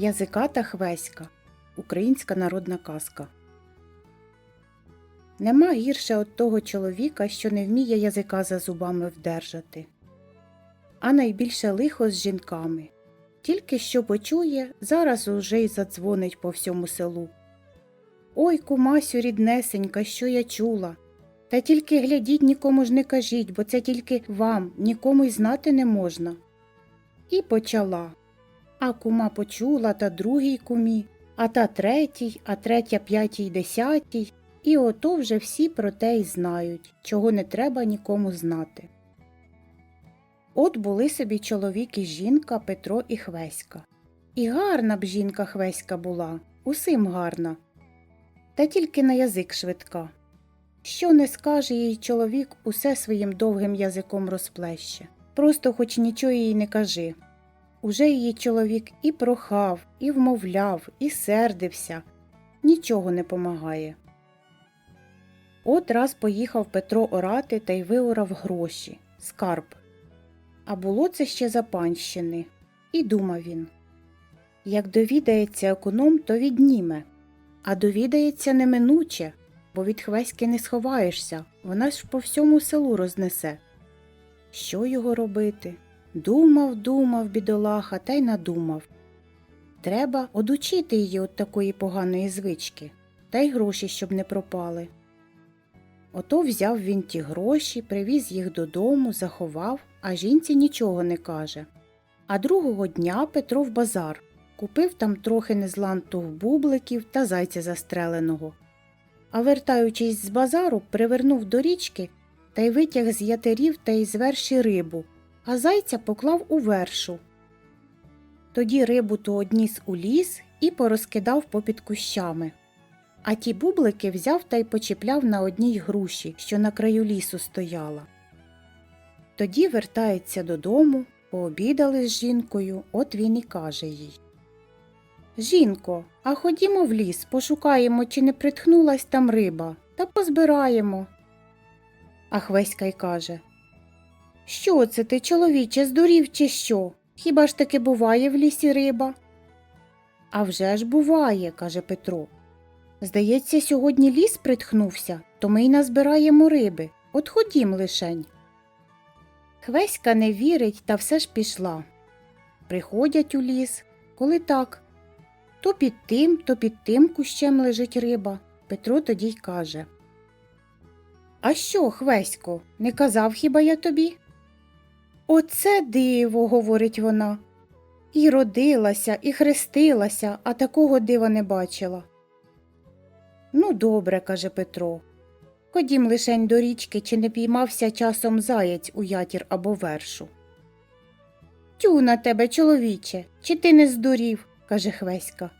Язиката Хвеська. Українська народна казка. Нема гірше от того чоловіка, що не вміє язика за зубами вдержати. А найбільше лихо з жінками. Тільки що почує, зараз уже й задзвонить по всьому селу. Ой, кумасю, ріднесенька, що я чула. Та тільки глядіть, нікому ж не кажіть, бо це тільки вам, нікому й знати не можна. І почала. А кума почула та другій кумі, а та третій, а третя п'ятій десятій, і ото вже всі про те й знають, чого не треба нікому знати. От були собі чоловік і жінка Петро і Хвеська. І гарна б жінка Хвеська була, усім гарна, та тільки на язик швидка. Що не скаже їй чоловік, усе своїм довгим язиком розплеще. Просто хоч нічого їй не кажи. Уже її чоловік і прохав, і вмовляв, і сердився. Нічого не помагає. От раз поїхав Петро орати та й виорав гроші, скарб. А було це ще за панщини. І думав він. Як довідається економ, то відніме, а довідається неминуче, бо від хвеськи не сховаєшся, вона ж по всьому селу рознесе. Що його робити? Думав, думав, бідолаха, та й надумав. Треба одучити її від такої поганої звички, та й гроші, щоб не пропали. Ото взяв він ті гроші, привіз їх додому, заховав, а жінці нічого не каже. А другого дня Петро в базар купив там трохи незлантух бубликів та зайця застреленого. А вертаючись з базару, привернув до річки та й витяг з ятерів та й з верші рибу, а зайця поклав у вершу. Тоді рибу ту одніс у ліс і порозкидав попід кущами. А ті бублики взяв та й почіпляв на одній груші, що на краю лісу стояла. Тоді вертається додому, пообідали з жінкою, от він і каже їй. Жінко, а ходімо в ліс, пошукаємо, чи не притхнулась там риба, та позбираємо. А Хвеська й каже Що це ти, чоловіче, здурів, чи що? Хіба ж таки буває в лісі риба? «А вже ж буває, каже Петро. Здається, сьогодні ліс притхнувся, то ми й назбираємо риби. От ходім лишень. Хвеська не вірить, та все ж пішла. Приходять у ліс, коли так. То під тим, то під тим кущем лежить риба. Петро тоді й каже. А що, Хвесько, не казав хіба я тобі? Оце диво, говорить вона. І родилася, і хрестилася, а такого дива не бачила. Ну, добре, каже Петро. Ходім лишень до річки, чи не піймався часом заєць у ятір або вершу. Тю на тебе, чоловіче, чи ти не здурів, каже Хвеська.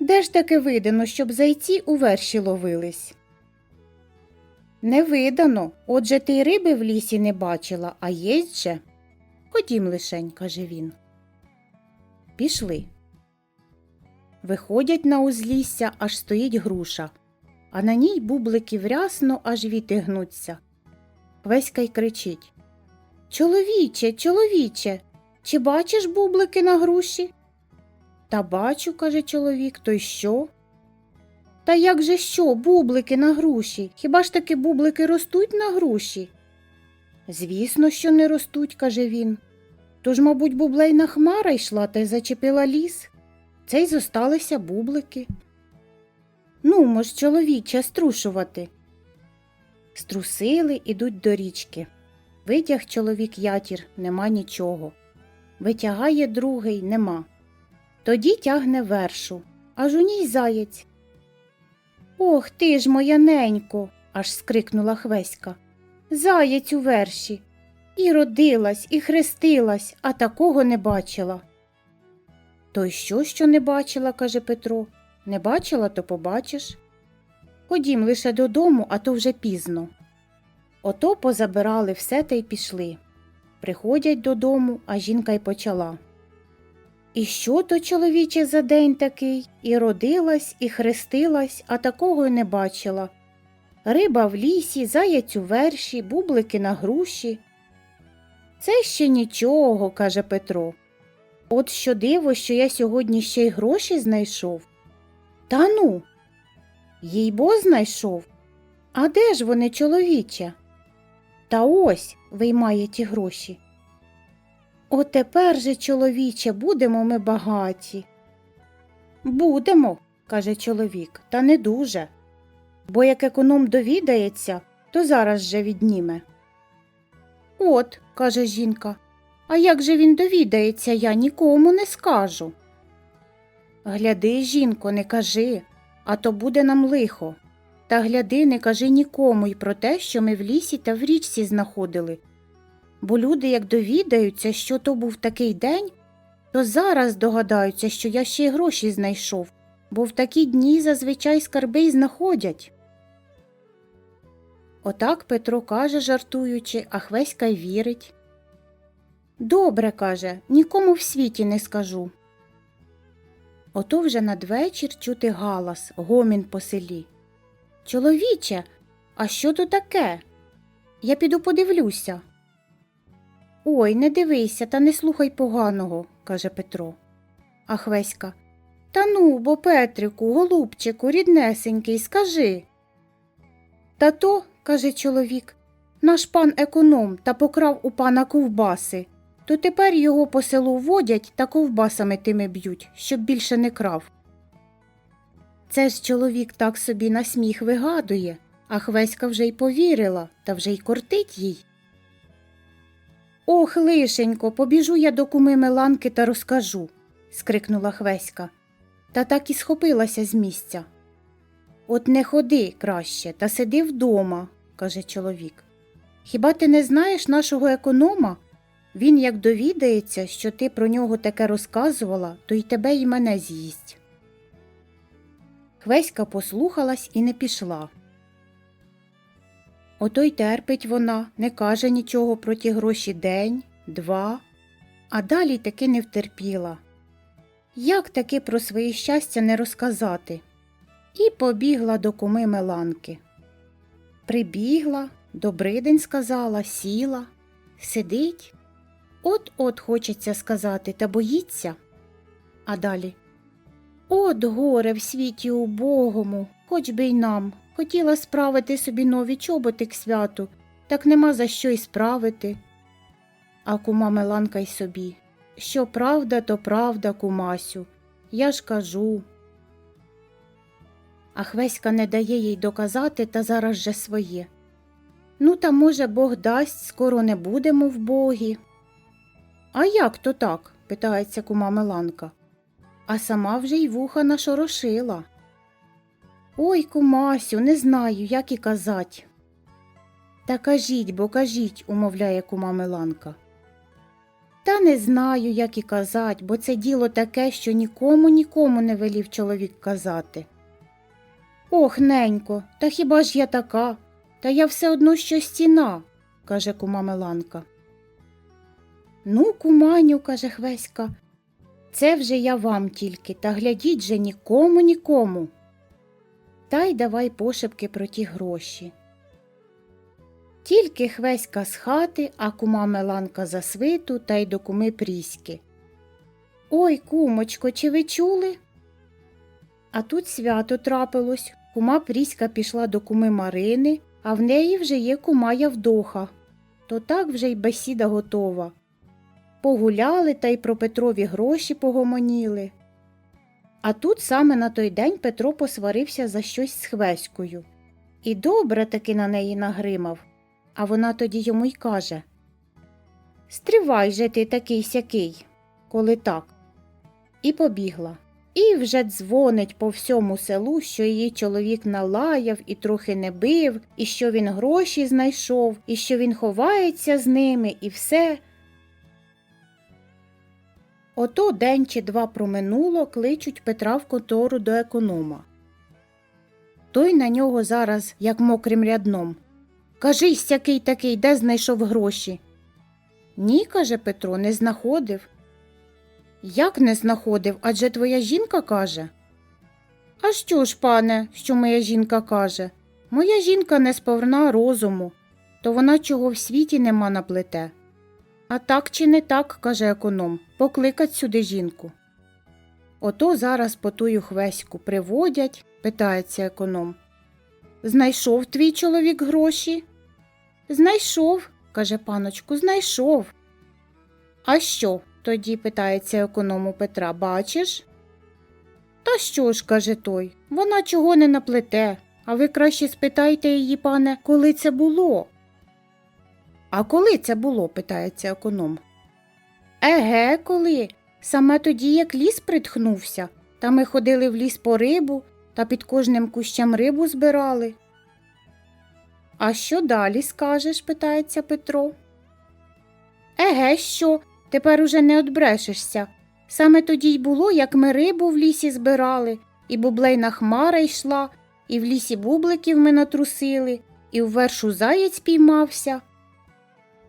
Де ж таки видано, щоб зайці у верші ловились? Не видано, отже ти риби в лісі не бачила, а єсть же. Ходім лишень, каже він. Пішли. Виходять на узлісся, аж стоїть груша, а на ній бубликів рясно, аж віти гнуться. Веська й кричить Чоловіче, чоловіче, чи бачиш бублики на груші? Та бачу, каже чоловік, то й що? Та як же що, бублики на груші? Хіба ж таки бублики ростуть на груші? Звісно, що не ростуть, каже він. Тож, мабуть, бублейна хмара йшла та й зачепила ліс. Це й зосталися бублики. Ну, мож, чоловіче, струшувати. Струсили, ідуть до річки. Витяг чоловік ятір, нема нічого. Витягає другий, нема. Тоді тягне вершу, аж у ній заєць. Ох ти ж, моя ненько, аж скрикнула Хвеська. Заєць у верші. І родилась, і хрестилась, а такого не бачила. То й що, що не бачила, каже Петро. Не бачила, то побачиш. Ходім лише додому, а то вже пізно. Ото позабирали все та й пішли. Приходять додому, а жінка й почала. І що то, чоловіче, за день такий? І родилась, і хрестилась, а такого й не бачила. Риба в лісі, заяць у верші, бублики на груші. Це ще нічого, каже Петро. От що диво, що я сьогодні ще й гроші знайшов. Та ну, їй бо знайшов. А де ж вони, чоловіче? Та ось виймає ті гроші. От тепер же, чоловіче, будемо ми багаті. Будемо, каже чоловік, та не дуже. Бо як економ довідається, то зараз же відніме. От, каже жінка, а як же він довідається, я нікому не скажу. Гляди, жінко, не кажи, а то буде нам лихо. Та гляди, не кажи нікому й про те, що ми в лісі та в річці знаходили. Бо люди, як довідаються, що то був такий день, то зараз догадаються, що я ще й гроші знайшов, бо в такі дні зазвичай скарби й знаходять. Отак Петро каже, жартуючи, а Хвеська й вірить. Добре, каже, нікому в світі не скажу. Ото вже надвечір чути галас, гомін по селі. Чоловіче, а що то таке? Я піду подивлюся. Ой, не дивися та не слухай поганого, каже Петро. А Хвеська. Та ну, бо Петрику, голубчику, ріднесенький, скажи. Та то, каже чоловік, наш пан економ та покрав у пана ковбаси, то тепер його по селу водять та ковбасами тими б'ють, щоб більше не крав. Це ж чоловік так собі на сміх вигадує, а Хвеська вже й повірила та вже й кортить їй. Ох, лишенько, побіжу я до куми Меланки та розкажу, скрикнула Хвеська, та так і схопилася з місця. От не ходи краще, та сиди вдома, каже чоловік. Хіба ти не знаєш нашого економа? Він як довідається, що ти про нього таке розказувала, то й тебе і мене з'їсть. Хвеська послухалась і не пішла. Ото й терпить вона, не каже нічого про ті гроші день, два, а далі таки не втерпіла. Як таки про своє щастя не розказати? І побігла до куми Меланки. Прибігла, добрий день сказала, сіла, сидить. От-от хочеться сказати, та боїться. А далі От горе в світі убогому, хоч би й нам. Хотіла справити собі нові чоботи к святу, так нема за що й справити. А кума Меланка й собі. Що правда, то правда, кумасю. Я ж кажу. А Хвеська не дає їй доказати та зараз же своє. Ну, та, може, Бог дасть, скоро не будемо в богі. А як то так? питається кума Меланка. А сама вже й вуха нашорошила. Ой, кумасю, не знаю, як і казать. Та кажіть, бо кажіть, умовляє кума Меланка. Та не знаю, як і казать, бо це діло таке, що нікому нікому не велів чоловік казати. Ох, ненько, та хіба ж я така? Та я все одно що стіна, каже кума Меланка. Ну, куманю, каже Хвеська, це вже я вам тільки, та глядіть же нікому нікому. Та й давай пошепки про ті гроші. Тільки Хвеська з хати, а кума Меланка за свиту та й до куми Пріськи. Ой, кумочко, чи ви чули? А тут свято трапилось. Кума Пріська пішла до куми Марини, а в неї вже є кума Явдоха. То так вже й бесіда готова. Погуляли та й про Петрові гроші погомоніли. А тут саме на той день Петро посварився за щось з Хвеською. І добре таки на неї нагримав. А вона тоді йому й каже Стривай же ти такий сякий, коли так. І побігла. І вже дзвонить по всьому селу, що її чоловік налаяв і трохи не бив, і що він гроші знайшов, і що він ховається з ними, і все. Ото день чи два проминуло, кличуть Петра в контору до економа. Той на нього зараз, як мокрим рядном. Кажись, який такий, де знайшов гроші? Ні, каже Петро, не знаходив. Як не знаходив? Адже твоя жінка каже. А що ж, пане, що моя жінка каже? Моя жінка не сповна розуму, то вона чого в світі нема наплете. А так чи не так, каже економ, покликать сюди жінку. Ото зараз по тую хвеську приводять, питається економ. Знайшов твій чоловік гроші? Знайшов, каже паночку, знайшов. А що? Тоді питається економ у Петра, бачиш? Та що ж, каже той, вона чого не наплете, а ви краще спитайте її, пане, коли це було. А коли це було? питається економ. Еге, коли? Саме тоді, як ліс притхнувся, та ми ходили в ліс по рибу та під кожним кущем рибу збирали. А що далі скажеш? питається Петро. Еге, що, тепер уже не одбрешешся. Саме тоді й було, як ми рибу в лісі збирали, і бублейна хмара йшла, і в лісі бубликів ми натрусили, і в вершу заєць піймався.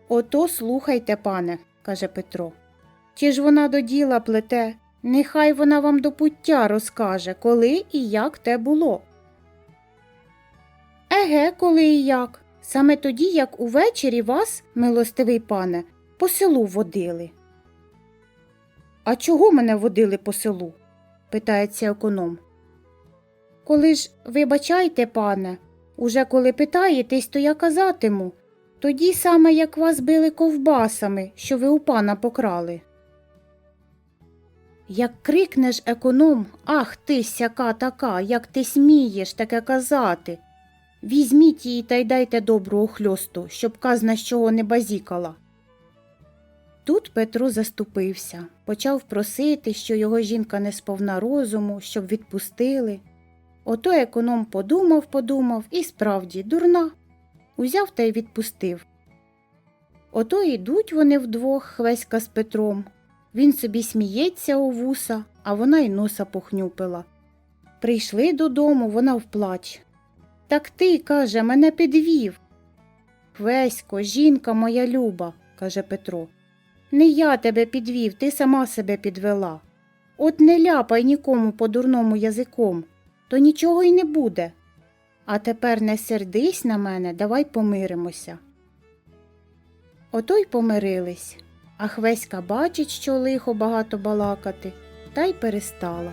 Ото слухайте, пане, каже Петро. Чи ж вона до діла плете? Нехай вона вам до пуття розкаже, коли і як те було. Еге, коли і як. Саме тоді, як увечері вас, милостивий пане, по селу водили. А чого мене водили по селу? питається економ. Коли ж, вибачайте, пане, уже коли питаєтесь, то я казатиму. Тоді саме як вас били ковбасами, що ви у пана покрали. Як крикнеш економ, ах ти сяка така, як ти смієш таке казати. Візьміть її та й дайте доброго хльосту, щоб казна з чого не базікала. Тут Петро заступився, почав просити, що його жінка не сповна розуму, щоб відпустили. Ото економ подумав, подумав і справді дурна. Узяв та й відпустив. Ото йдуть вони вдвох Хвеська з Петром. Він собі сміється у вуса, а вона й носа похнюпила. Прийшли додому, вона вплач. Так ти, каже, мене підвів. Хвесько, жінка моя люба, каже Петро. Не я тебе підвів, ти сама себе підвела. От не ляпай нікому по дурному язиком, то нічого й не буде. А тепер не сердись на мене, давай помиримося. Ото й помирились, а Хвеська бачить, що лихо багато балакати, та й перестала.